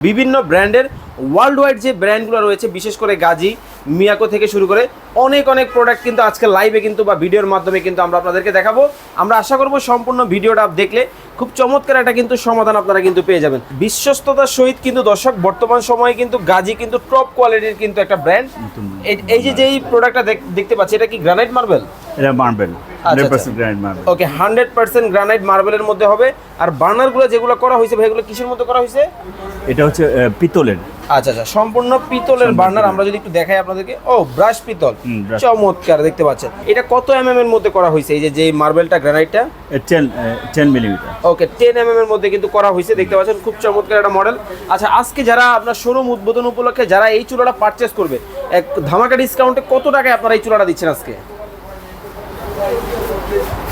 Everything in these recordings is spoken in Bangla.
বিভিন্ন ব্র্যান্ডের ওয়ার্ল্ড ওয়াইড যে ব্র্যান্ডগুলো রয়েছে বিশেষ করে গাজী মিয়াকো থেকে শুরু করে অনেক অনেক প্রোডাক্ট কিন্তু আজকে লাইভে কিন্তু বা ভিডিওর মাধ্যমে কিন্তু আমরা আপনাদেরকে দেখাবো। আমরা আশা করব সম্পূর্ণ ভিডিওটা দেখলে খুব চমৎকার একটা কিন্তু সমাধান আপনারা কিন্তু পেয়ে যাবেন। বিশ্বস্ততার সহিত কিন্তু দর্শক বর্তমান সময়ে কিন্তু গাজী কিন্তু টপ কোয়ালিটির কিন্তু একটা ব্র্যান্ড এই যে যেই প্রোডাক্টটা দেখতে পাচ্ছি এটা কি গ্রানাইট মার্বেল এটা marble okay hundred percent granite মার্বেলের মধ্যে হবে। আর বার্নারগুলো যেগুলো করা হয়েছে ভাই এগুলো কিসের মধ্যে করা হয়েছে? এটা হচ্ছে পিতলের। আচ্ছা আচ্ছা সম্পূর্ণ পিতলের বার্নার আমরা যদি একটু দেখাই আপনাদেরকে। ও ব্রাশ পিতল। চমৎকার দেখতে পাচ্ছেন। এটা কত এমএম এর মধ্যে করা হয়েছে? এই যে যে মার্বেলটা গ্রানাইটটা? Ten ten millimeter okay ten MM এর মধ্যে কিন্তু করা হয়েছে দেখতে পাচ্ছেন। খুব চমৎকার একটা মডেল আচ্ছা আজকে যারা আপনার শোরুম উদ্বোধন উপলক্ষে যারা এই চুলাটা পারচেস করবে এক ধামাকা ডিসকাউন্টে কত টাকায় আপনারা এই চুলাটা দিচ্ছেন আজকে?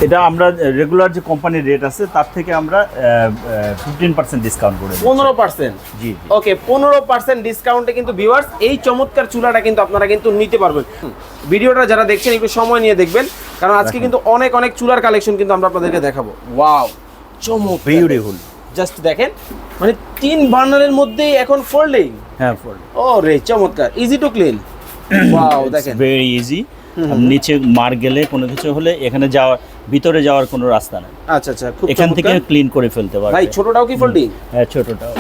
এটা আমরা রেগুলার যে কোম্পানির রেট আছে তার থেকে আমরা ফিফটিন পার্সেন্ট ডিসকাউন্ট করে। পনেরো পার্সেন্ট জি ওকে পনেরো পার্সেন্ট ডিসকাউন্টে কিন্তু ভিউয়ার্স এই চমৎকার চুলাটা কিন্তু আপনারা কিন্তু নিতে পারবেন। ভিডিওটা যারা দেখছেন একটু সময় নিয়ে দেখবেন কারণ আজকে কিন্তু অনেক অনেক চুলার কালেকশন কিন্তু আমরা আপনাদেরকে দেখাবো। ওয়াও চমক বিউটিফুল জাস্ট দেখেন মানে তিন বার্নারের মধ্যেই এখন ফোল্ডিং হ্যাঁ ফোল্ড ও রে চমৎকার ইজি টু ক্লিন ওয়াও দেখেন। ভেরি ইজি নিচে মার গেলে কোনো কিছু হলে এখানে যাওয়ার ভিতরে যাওয়ার কোনো রাস্তা নেই। আচ্ছা আচ্ছা এখান থেকে ক্লিন করে ফেলতে পারবে। ভাই ছোটটাও কি ফোল্ডিং হ্যাঁ ছোটটাও।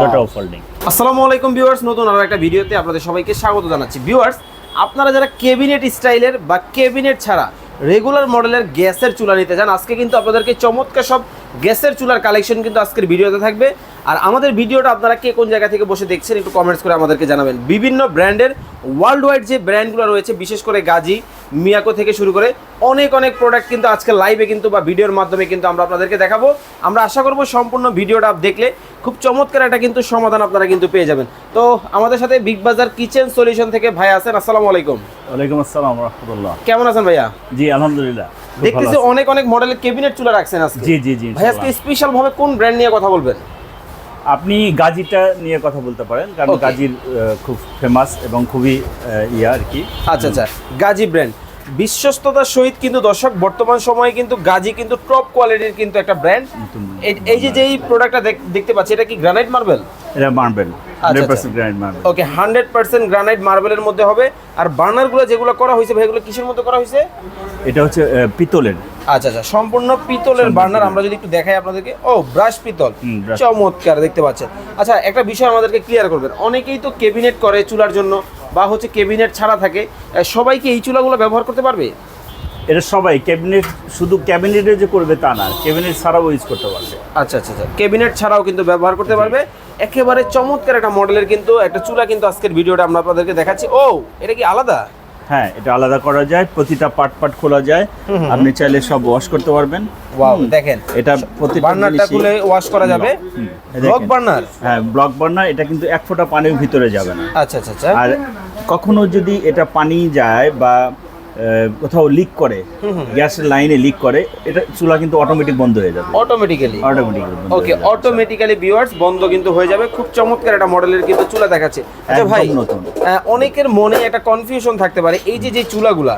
ছোটটাও ফোল্ডিং আসসালামু আলাইকুম ভিউয়ার্স নতুন আরও একটা ভিডিওতে আপনাদের সবাইকে স্বাগত জানাচ্ছি। ভিউয়ার্স আপনারা যারা কেবিনেট স্টাইলের বা কেবিনেট ছাড়া রেগুলার মডেলের গ্যাসের চুলা নিতে চান আজকে কিন্তু আপনাদেরকে চমৎকার সব গ্যাসের চুলার কালেকশন কিন্তু আজকের ভিডিওতে থাকবে। আর আমাদের ভিডিওটা আপনারা কে কোন জায়গা থেকে বসে দেখছেন একটু কমেন্টস করে আমাদেরকে জানাবেন। বিভিন্ন ব্র্যান্ডের ওয়ার্ল্ড ওয়াইড যে ব্র্যান্ডগুলো রয়েছে বিশেষ করে গাজী মিয়াকো থেকে শুরু করে অনেক অনেক প্রোডাক্ট কিন্তু আজকে লাইভে কিন্তু বা ভিডিওর মাধ্যমে কিন্তু আমরা আপনাদেরকে দেখাবো। আমরা আশা করব সম্পূর্ণ ভিডিওটা দেখলে খুব চমৎকার একটা কিন্তু সমাধান আপনারা কিন্তু পেয়ে যাবেন। তো আমাদের সাথে বিগ বাজার কিচেন সলিউশন থেকে ভাই আছেন আসসালামু আলাইকুম। ওয়ালাইকুম আসসালাম রহমতুল্লাহ। কেমন আছেন ভাইয়া? জি আলহামদুলিল্লাহ দেখতেছি অনেক অনেক মডেলের কেবিনেট চুলা রাখছেন আজকে। জি জি জি ভাই আজকে। স্পেশাল ভাবে কোন ব্র্যান্ড নিয়ে কথা বলবেন? আপনি গাজিটা নিয়ে কথা বলতে পারেন কারণ. গাজির খুব ফেমাস এবং খুবই ইয়া আর কি। আচ্ছা আচ্ছা। গাজী ব্র্যান্ড বিশ্বস্ততার সহিত কিন্তু দর্শক বর্তমান সময়ে কিন্তু গাজি কিন্তু টপ কোয়ালিটির কিন্তু একটা ব্র্যান্ড এই যে যেই প্রোডাক্টটা দেখতে পাচ্ছি এটা কি গ্রানাইট মার্বেল এটা marble okay hundred percent granite মার্বেলের মধ্যে হবে। আর বার্নারগুলো যেগুলো করা হয়েছে ভাই এগুলো কিসের মধ্যে করা হয়েছে? এটা হচ্ছে পিতলের। আচ্ছা আচ্ছা সম্পূর্ণ পিতলের বার্নার আমরা যদি একটু দেখাই আপনাদেরকে। ও ব্রাশ পিতল। চমৎকার দেখতে পাচ্ছেন। আচ্ছা একটা বিষয় আমাদেরকে ক্লিয়ার করবেন। অনেকেই তো কেবিনেট করে চুলার জন্য বা হচ্ছে কেবিনেট ছাড়া থাকে। সবাই কি এই চুলাগুলো ব্যবহার করতে পারবে? এটা সবাই ক্যাবিনেট শুধু ক্যাবিনেটে যে করবে তা না ক্যাবিনেট ছাড়াও ইউজ করতে পারবে। আচ্ছা আচ্ছা আচ্ছা কেবিনেট ছাড়াও কিন্তু ব্যবহার করতে পারবে। একেবারে চমৎকার একটা মডেলের কিন্তু একটা চুলা কিন্তু আজকের ভিডিওটা আমরা আপনাদেরকে দেখাচ্ছি। ও এটা কি আলাদা? হ্যাঁ এটা আলাদা করা যায় প্রতিটা পার্ট পার্ট খোলা যায়। আপনি চাইলে সব ওয়াশ করতে পারবেন। ওয়াও দেখেন। এটা প্রতিটা বার্নারটা খুলে ওয়াশ করা যাবে। ব্লক বার্নার হ্যাঁ ব্লক বার্নার এটা কিন্তু এক ফোঁটা পানির ভিতরে যাবে না। আচ্ছা আচ্ছা আচ্ছা। আর কখনো যদি এটা পানি যায় বা কোথাও লিক করে গ্যাসের লাইনে লিক করে এটা চুলা কিন্তু অটোমেটিক বন্ধ হয়ে যাবে। Automatically automatic okay automatically viewers বন্ধ কিন্তু হয়ে যাবে। খুব চমৎকার একটা মডেলের কিন্তু চুলা দেখাচ্ছে। আচ্ছা ভাই অনেকের মনে একটা কনফিউশন থাকতে পারে। এই যে যে চুলাগুলা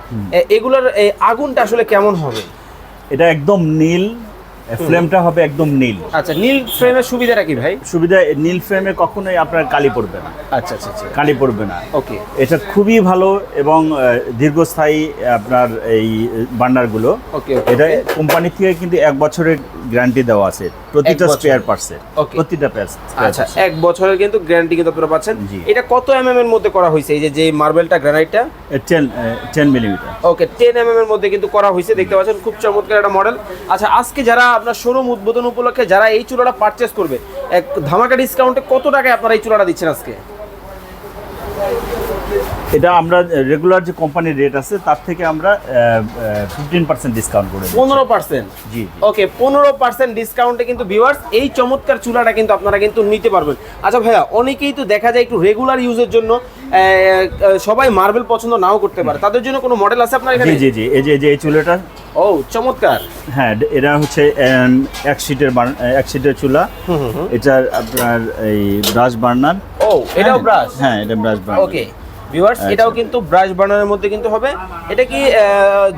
এগুলোর আগুনটা আসলে কেমন হবে? এটা একদম নীল ফ্লেমটা হবে একদম নীল। আচ্ছা নীল ফ্রেমের সুবিধাটা কি ভাই? সুবিধা নীল ফ্রেমে কখনোই আপনার কালি পড়বে না। আচ্ছা আচ্ছা আচ্ছা। কালি পড়বে না। ওকে। এটা খুবই ভালো এবং দীর্ঘস্থায়ী আপনার এই বান্ডারগুলো ওকে এটা কোম্পানি থেকে কিন্তু এক বছরের গ্যারান্টি দেওয়া আছে। প্রতিটা। স্পেয়ার পার্টসের প্রতিটা আচ্ছা এক বছরের কিন্তু গ্যারান্টি কিন্তু আপনারা পাচ্ছেন। এটা কত এমএম এর মধ্যে করা হয়েছে? এই যে যে মার্বেলটা গ্রানাইটটা এ 10 10 মিলিমিটার ওকে টেন এমএম এর মধ্যে কিন্তু করা হয়েছে দেখতে পাচ্ছেন খুব চমৎকার একটা মডেল আচ্ছা আজকে যারা আপনার শোরুম উদ্বোধন উপলক্ষে যারা এই চুলাটা পারচেস করবে এক ধামাকা ডিসকাউন্টে কত টাকায় আপনারা এই চুলাটা দিচ্ছেন আজকে? এটা আমরা রেগুলার যে কোম্পানির রেট আছে তার থেকে আমরা ফিফটিন পার্সেন্ট ডিসকাউন্ট করে পনেরো পার্সেন্ট জি ওকে পনেরো পার্সেন্ট ডিসকাউন্টে কিন্তু ভিউয়ার্স এই চমৎকার চুলাটা কিন্তু আপনারা কিন্তু নিতে পারবেন। আচ্ছা ভাইয়া অনেকেই তো দেখা যায় একটু রেগুলার ইউজের জন্য সবাই মার্বেল পছন্দ নাও করতে পারে। তাদের জন্য কোনো মডেল আছে আপনার এখানে? জি জি এই যে এই যে এই চুলাটা। ও চমৎকার। হ্যাঁ এটা হচ্ছে এক সিটের এক সিটের চুলা। এটার আপনার এই ব্রাশ বার্নার ও এটাও ব্রাশ হ্যাঁ এটা ব্রাশ বার্নার ওকে ভিউয়ার্স আচ্ছা। এটাও কিন্তু ব্রাশ বার্নারের মধ্যে কিন্তু হবে। এটা কি আহ,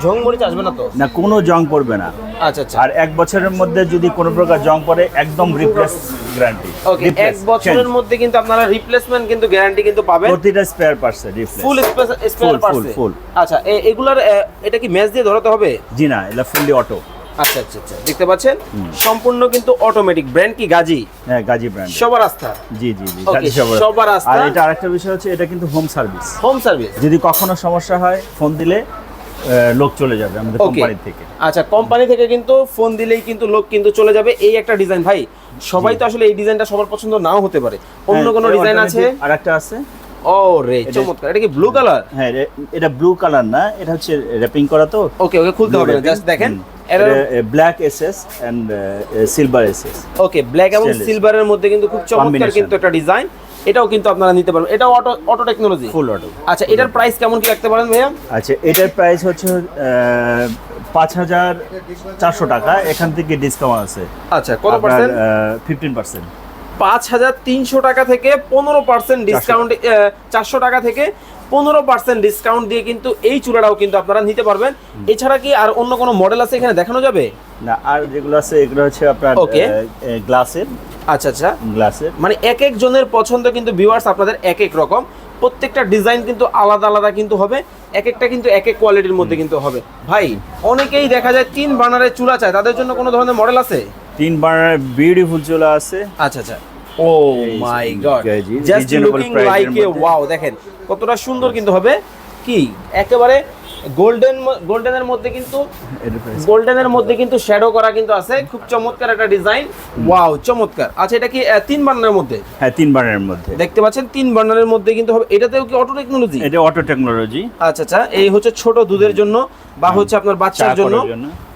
ঝংমরিচ আসবে না তো? না কোনো জং পড়বে না। আচ্ছা আচ্ছা। আর এক বছরের মধ্যে যদি কোনো প্রকার জং পড়ে একদম রিপ্লেস গ্যারান্টি ওকে এক বছরের মধ্যে কিন্তু আপনারা রিপ্লেসমেন্ট কিন্তু গ্যারান্টি কিন্তু পাবেন। প্রতিটা spare parts replace full spare parts full, full. আচ্ছা এগুলার এটা কি ম্যাচ দিয়ে ধরাতে হবে? জি না এটা ফুললি অটো আচ্ছা আচ্ছা আচ্ছা দেখতে পাচ্ছেন? সম্পূর্ণ কিন্তু অটোমেটিক ব্র্যান্ড কি? গাজি? হ্যাঁ গাজী ব্র্যান্ড সবার আস্থা? জি জি জি গাজী সবার- সবার আস্থা। আর এটা আরেকটা বিষয় হচ্ছে এটা কিন্তু হোম সার্ভিস হোম সার্ভিস যদি কখনো সমস্যা হয় ফোন দিলে লোক চলে যাবে আমাদের কোম্পানি থেকে। আচ্ছা কোম্পানি থেকে কিন্তু ফোন দিলেই কিন্তু লোক কিন্তু চলে যাবে। এই একটা ডিজাইন ভাই সবাই তো আসলে এই ডিজাইনটা সবার পছন্দ নাও হতে পারে। অন্য কোনো ডিজাইন আছে? আর একটা আছে। ও রে চমৎকার। এটা কি ব্লু কালার হ্যাঁ এটা ব্লু কালার না এটা হচ্ছে র্যাপিং করা তো। ওকে ওকে খুলতে হবে জাস্ট দেখেন। Black SS and silver SS okay black এবং সিলভারের মধ্যে কিন্তু খুব চমৎকার কিন্তু একটা ডিজাইন এটাও কিন্তু আপনারা নিতে পারবেন। এটাও auto auto technology full auto আচ্ছা এটার প্রাইস কেমন কি রাখতে পারেন ভাইয়া? আচ্ছা এটার প্রাইস হচ্ছে পাঁচ হাজার চারশো টাকা। এখান থেকে ডিসকাউন্ট আছে। আচ্ছা কত পার্সেন্ট ফিফটিন পার্সেন্ট পাঁচ হাজার তিনশো টাকা থেকে পনেরো পার্সেন্ট ডিসকাউন্ট চারশো টাকা থেকে পনেরো পার্সেন্ট ডিসকাউন্ট দিয়ে কিন্তু এই চুলাটাও কিন্তু আপনারা নিতে পারবেন। এছাড়া কি আর অন্য কোনো মডেল আছে এখানে দেখানো যাবে? না আর যেগুলো আছে এগুলো হচ্ছে আপনার. গ্লাসের আচ্ছা আচ্ছা। গ্লাসের মানে এক এক জনের পছন্দ কিন্তু ভিউয়ার্স আপনাদের এক এক রকম। প্রত্যেকটা ডিজাইন কিন্তু আলাদা আলাদা কিন্তু হবে। এক একটা কিন্তু এক এক কোয়ালিটির মধ্যে কিন্তু হবে। ভাই অনেকেই দেখা যায় তিন বার্নারের চুলা চায়। তাদের জন্য কোনো ধরনের মডেল আছে? তিন বার্নার বিউটিফুল চুলা আছে। আচ্ছা আচ্ছা। ও মাই এই god just looking like a wow দেখেন কতটা সুন্দর কিন্তু হবে। কি? একেবারে গোল্ডেন গোল্ডেনের মধ্যে কিন্তু গোল্ডেনের মধ্যে কিন্তু শ্যাডো করা কিন্তু আছে। খুব চমৎকার একটা ডিজাইন ওয়াও চমৎকার। আচ্ছা এটা কি তিন বার্নারের মধ্যে? হ্যাঁ তিন বার্নারের মধ্যে। দেখতে পাচ্ছেন তিন বার্নারের মধ্যে কিন্তু হবে। এটাতেও কি অটো টেকনোলজি এটা অটো টেকনোলজি আচ্ছা আচ্ছা এই হচ্ছে ছোট দুধের জন্য বা হচ্ছে আপনার বাচ্চার জন্য।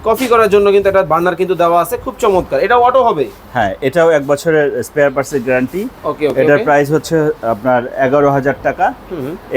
কফি করার জন্য কিন্তু একটা বার্নার কিন্তু দেওয়া আছে। খুব চমৎকার। এটা অটো হবে? হ্যাঁ এটাও এক বছরের স্পেয়ার পার্টসের গ্যারান্টি ওকে ওকে এটার প্রাইস হচ্ছে আপনার এগারো হাজার টাকা।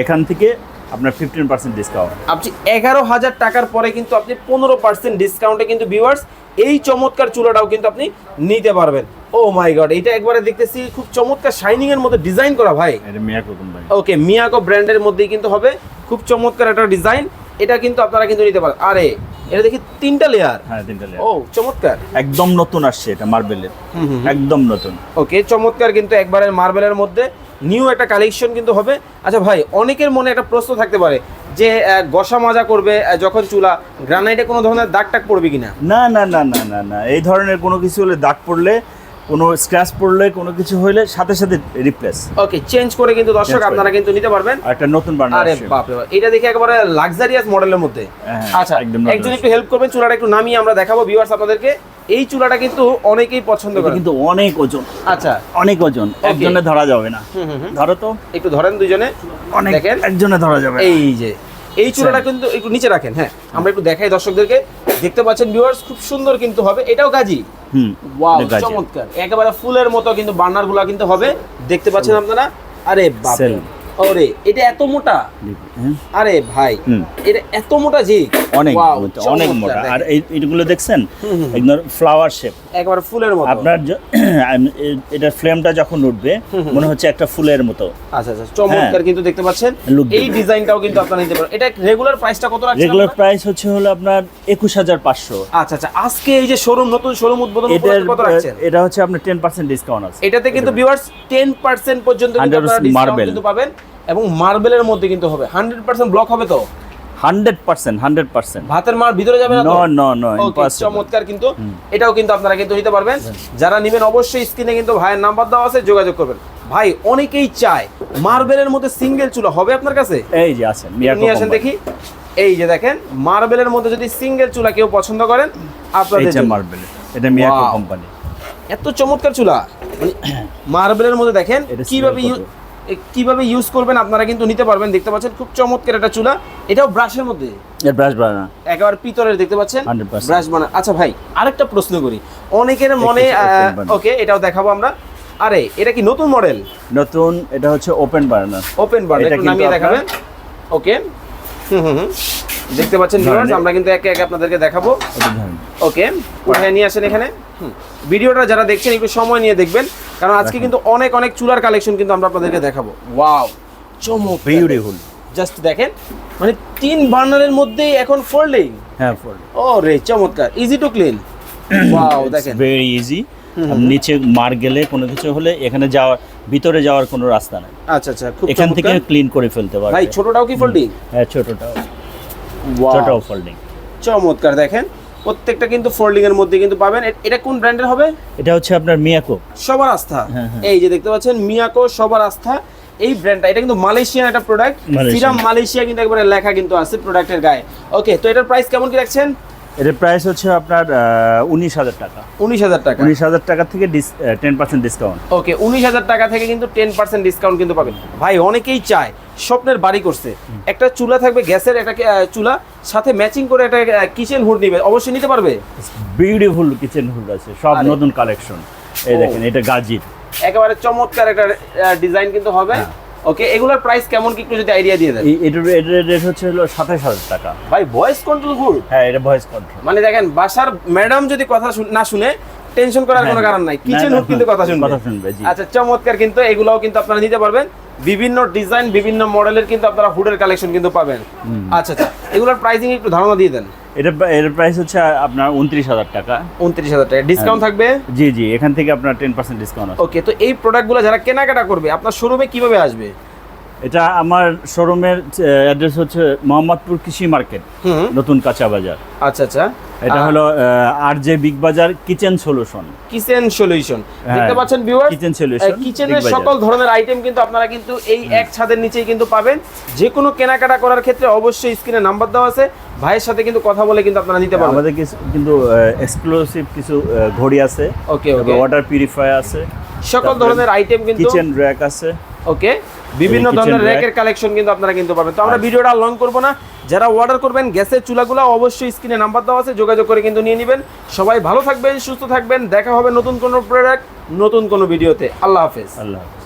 এখান থেকে আপনার ফিফটিন পার্সেন্ট ডিসকাউন্ট আপনি এগারো হাজার টাকার পরে কিন্তু আপনি পনেরো পার্সেন্ট ডিসকাউন্টে কিন্তু ভিউয়ার্স এই চমৎকার চুলাটাও কিন্তু আপনি নিতে পারবেন। ও মাই গড এটা একবারে দেখতেছি খুব চমৎকার শাইনিং এর মধ্যে ডিজাইন করা ভাই। এটা মিয়াকো কোম্পানি। ওকে মিয়াকো ব্র্যান্ডের মধ্যেই কিন্তু হবে। খুব চমৎকার একটা ডিজাইন এটা কিন্তু আপনারা কিন্তু নিতে পারেন। আরে এটা দেখি তিনটা লেয়ার হ্যাঁ তিনটা লেয়ার ও চমৎকার। একদম নতুন আসছে এটা মার্বেলের হুম হুম একদম নতুন। ওকে চমৎকার কিন্তু একবারের মার্বেলের মধ্যে। নিউ একটা কালেকশন কিন্তু হবে। আচ্ছা ভাই অনেকের মনে একটা প্রশ্ন থাকতে পারে যে ঘষা মাজা করবে যখন চুলা গ্রানাইটে কোনো ধরনের দাগ টাগ পড়বে কিনা? না না না না না না। এই ধরনের কোনো কিছু হলে দাগ পড়লে কোনো স্ক্র্যাচ পড়লে কোনো কিছু হলে সাথে সাথে রিপ্লেস ওকে চেঞ্জ করে কিন্তু দর্শক আপনারা কিন্তু নিতে পারবেন। একটা নতুন বার্নার আরে বাপ রে এটা দেখে একেবারে লাক্সারিয়াস মডেলের মধ্যে। হ্যাঁ, আচ্ছা একদম একজন একটু হেল্প করবেন চুলাটা একটু নামিয়ে আমরা দেখাবো ভিউয়ার্স আপনাদেরকে। এই চুলাটা কিন্তু অনেকেই পছন্দ করে কিন্তু অনেক ওজন। আচ্ছা। অনেক ওজন। একজনে ধরা যাবে না। ধরো তো। একটু ধরেন দুজনে। অনেক দেখেন। একজনে ধরা যাবে এই যে। এই চূড়াটা কিন্তু একটু নিচে রাখেন হ্যাঁ। আমরা একটু দেখাই দর্শকদেরকে। দেখতে পাচ্ছেন ভিউয়ার্স খুব সুন্দর কিন্তু হবে। এটাও গাজি। হুম ওয়াও চমৎকার। একেবারে ফুলের মতো কিন্তু বার্নারগুলো কিন্তু হবে। দেখতে পাচ্ছেন আপনারা? আরে বাপ। ওরে এটা এত মোটা? হ্যাঁ, আরে ভাই এটা এত মোটা জি অনেক অনেক মোটা। আর এই এইগুলো দেখছেন। একদম ফ্লাওয়ার শেপ একেবারে ফুলের মতো। আপনার য- আম- এ- এটার ফ্লেমটা যখন উঠবে মনে হচ্ছে একটা ফুলের মতো। আচ্ছা আচ্ছা চমৎকার কিন্তু দেখতে পাচ্ছেন। হ্যাঁ। এই ডিজাইনটাও কিন্তু আপনারা নিতে পারেন। এটা রেগুলার প্রাইসটা কত রাখছেন রেগুলার প্রাইস হচ্ছে হলো আপনার একুশ হাজার পাঁচশো। আচ্ছা আচ্ছা আজকে এই যে শোরুম নতুন শোরুম উদ্বোধন কত রাখছেন? এটা হচ্ছে আপনার টেন পার্সেন্ট ডিসকাউন্ট আছে। এটাতে কিন্তু ভিউয়ার্স 10% পর্যন্ত কিন্তু আপনারা ডিসকাউন্ট কিন্তু পাবেন। এবং মার্বেলের মধ্যে কিন্তু হবে। 100% ব্লক হবে তো? Hundred percent hundred percent. ভাতের মার ভিতরে যাবে না তো? নো নো চমৎকার কিন্তু। এটাও কিন্তু আপনারা কিন্তু নিতে পারবেন। যারা নেবেন অবশ্যই স্ক্রিনে কিন্তু ভাইয়ের নাম্বার দেওয়া আছে যোগাযোগ করবেন। ভাই অনেকেই চায় মার্বেলের মধ্যে সিঙ্গেল চুলা। হবে আপনার কাছে? এই যে আছেন নিয়ে আসেন দেখি। এই যে দেখেন মার্বেলের মধ্যে যদি সিঙ্গেল চুলা কেউ পছন্দ করেন আপনাদের এম মার্বেল এটা মিয়াকো কোম্পানি এত চমৎকার চুলা। মানে মার্বেলের মধ্যে দেখেন কীভাবে কীভাবে ইউজ করবেন আপনারা কিন্তু নিতে পারবেন। দেখতে পাচ্ছেন খুব চমৎকার একটা চুলা। এটাও ব্রাশের মধ্যে? এর ব্রাশ বানানো। একেবারে পিতলের দেখতে পাচ্ছেন? 100% ব্রাশ বানা আচ্ছা ভাই আরেকটা প্রশ্ন করি। অনেকের মনে। ওকে এটাও দেখাবো আমরা। আরে এটা কি নতুন মডেল নতুন এটা হচ্ছে ওপেন বার্নার ওপেন বার্নার একটু নামিয়ে দেখাবেন। ওকে। দেখতে পাচ্ছেন এই- আমরা কিন্তু একে একে আপনাদেরকে দেখাবো। ওকে উঠায় নিয়ে আসেন এখানে। ভিডিওটা যারা দেখছেন একটু সময় নিয়ে দেখবেন কারণ আজকে কিন্তু অনেক অনেক চুলার কালেকশন কিন্তু আমরা আপনাদেরকে দেখাবো। ওয়াও চমক বিউটিফুল জাস্ট দেখেন মানে তিন বার্নারের মধ্যেই এখন ফোল্ডিং হ্যাঁ ফোল্ড ও রে চমৎকার ইজি টু ক্লিন ওয়াও দেখেন। ভেরি ইজি নিচে মার গেলে কোনো কিছু হলে এখানে যাওয়ার ভিতরে যাওয়ার কোনো রাস্তা নেই। আচ্ছা আচ্ছা এখান থেকে ক্লিন করে ফেলতে পারবে। ভাই ছোটটাও কি ফোল্ডিং হ্যাঁ ছোটটাও। ছোটও ফোল্ডিং চমৎকার দেখেন প্রত্যেকটা কিন্তু ফোল্ডিং এর মধ্যে কিন্তু পাবেন। এটা কোন ব্র্যান্ডের হবে? এটা হচ্ছে আপনার মিয়াকো সবার আস্থা। হ্যাঁ, হ্যাঁ। এই যে দেখতে পাচ্ছেন মিয়াকো সবার আস্থা। এই ব্র্যান্ডটা এটা কিন্তু মালয়েশিয়ান একটা প্রোডাক্ট। সিরাম মালয়েশিয়া কিন্তু একবারে লেখা কিন্তু আছে প্রোডাক্টের গায়ে। ওকে তো এটার প্রাইস কেমন কি রাখছেন? এটার প্রাইস হচ্ছে আপনার উনিশ হাজার টাকা। উনিশ হাজার টাকা। উনিশ হাজার টাকা থেকে টেন পার্সেন্ট ডিসকাউন্ট ওকে উনিশ হাজার টাকা থেকে কিন্তু টেন পার্সেন্ট ডিসকাউন্ট কিন্তু পাবেন। ভাই অনেকেই চায় স্বপ্নের বাড়ি করছে। একটা চুলা থাকবে গ্যাসের একটা চুলা সাথে ম্যাচিং করে একটা কিচেন হুড নিবে। অবশ্যই নিতে পারবে? বিউটিফুল কিচেন হুড আছে সব নতুন কালেকশন এই দেখেন এটা গাজির। একেবারে চমৎকার একটা ডিজাইন কিন্তু হবে। হ্যাঁ। ওকে এগুলোর প্রাইস কেমন কি একটু যদি আইডিয়া দিয়ে দেন? এটার এটার রেট হচ্ছে হলো সাতাশ হাজার টাকা। ভাই ভয়েস কন্ট্রোল গুড হ্যাঁ এটা ভয়েস কন্ট্রোল মানে দেখেন বাসার ম্যাডাম যদি কথা শুন- না শুনে টেনশন করার কোনো হ্যাঁ। কারণ নাই। কিচেন না, কিন্তু কথা শুনবে। কথা শুনবে, আচ্ছা চমৎকার কিন্তু এগুলাও কিন্তু আপনারা নিতে পারবেন। বিভিন্ন ডিজাইন বিভিন্ন মডেলের কিন্তু আপনারা হুডের কালেকশন কিন্তু পাবেন। আচ্ছা আচ্ছা। এগুলোর প্রাইসিং একটু ধারণা দিয়ে দেন। এটা এর প্রাইস হচ্ছে আপনার উনত্রিশ হাজার টাকা। উনত্রিশ হাজার টাকা। ডিসকাউন্ট হ্যাঁ। থাকবে? জি জি। এখান থেকে আপনার টেন পার্সেন্ট ডিসকাউন্ট ওকে তো এই প্রোডাক্টগুলো যারা কেনাকাটা করবে আপনার শোরুমে কীভাবে আসবে? এটা আমার শোরুমের অ্যাড্রেস হচ্ছে মোহাম্মদপুর কৃষি মার্কেট নতুন কাঁচা বাজার। আচ্ছা আচ্ছা। এটা হলো R J big bazaar kitchen solution. Kitchen solution. হ্যাঁ, দেখতে পাচ্ছেন ভিউয়ার কিচেন সলিউশন কিচেনের সকল ধরনের আইটেম কিন্তু আপনারা কিন্তু এই এক ছাদের নিচেই কিন্তু পাবেন। যে কোনো কেনাকাটা করার ক্ষেত্রে অবশ্যই স্ক্রিনে নাম্বার দেওয়া আছে। ভাইয়ের সাথে কিন্তু কথা বলে কিন্তু আপনারা নিতে পারবেন। আমাদের কিন্তু এক্সক্লুসিভ কিছু ঘড়ি আছে। ওকে ওকে ওয়াটার পিউরিফায়ার আছে। সকল ধরনের আইটেম কিন্তু কিচেন র্যাক আছে। ওকে বিভিন্ন ধরনের র্যাকের কালেকশন কিন্তু আপনারা কিনতে পারবেন তো আমরা ভিডিওটা লং করব না। যারা অর্ডার করবেন গ্যাসের চুলাগুলো অবশ্যই স্ক্রিনে নাম্বার দেওয়া আছে যোগাযোগ করে কিন্তু নিয়ে নেবেন। সবাই ভালো থাকবেন সুস্থ থাকবেন। দেখা হবে নতুন কোনো প্রোডাক্ট নতুন কোনো ভিডিওতে। আল্লাহ হাফেজ। আল্লাহ হাফেজ।